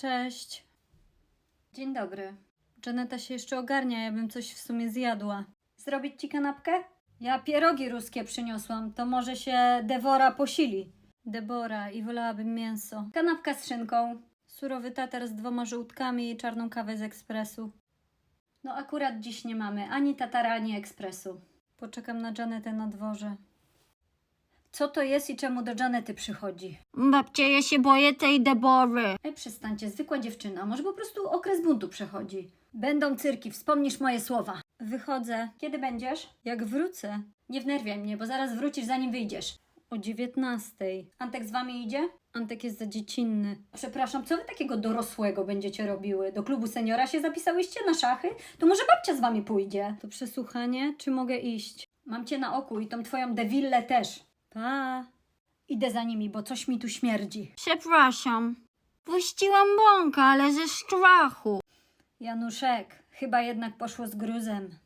Cześć. Dzień dobry. Janeta się jeszcze ogarnia, ja bym coś w sumie zjadła. Zrobić ci kanapkę? Ja pierogi ruskie przyniosłam, to może się Dewora posili. Debora i wolałabym mięso. Kanapka z szynką. Surowy tatar z dwoma żółtkami i czarną kawę z ekspresu. No akurat dziś nie mamy ani tatara, ani ekspresu. Poczekam na Janetę na dworze. Co to jest i czemu do Janety przychodzi? Babcia, ja się boję tej Debory. Ej, przestańcie, zwykła dziewczyna. Może po prostu okres buntu przechodzi. Będą cyrki, wspomnisz moje słowa. Wychodzę. Kiedy będziesz? Jak wrócę. Nie wnerwiaj mnie, bo zaraz wrócisz zanim wyjdziesz. O dziewiętnastej. Antek z wami idzie? Antek jest za dziecinny. Przepraszam, co wy takiego dorosłego będziecie robiły? Do klubu seniora się zapisałyście na szachy? To może babcia z wami pójdzie? To przesłuchanie, czy mogę iść? Mam cię na oku i tą twoją dewillę też. Pa. Idę za nimi, bo coś mi tu śmierdzi. Przepraszam. Puściłam bąka, ale ze strachu. Januszek, chyba jednak poszło z gruzem.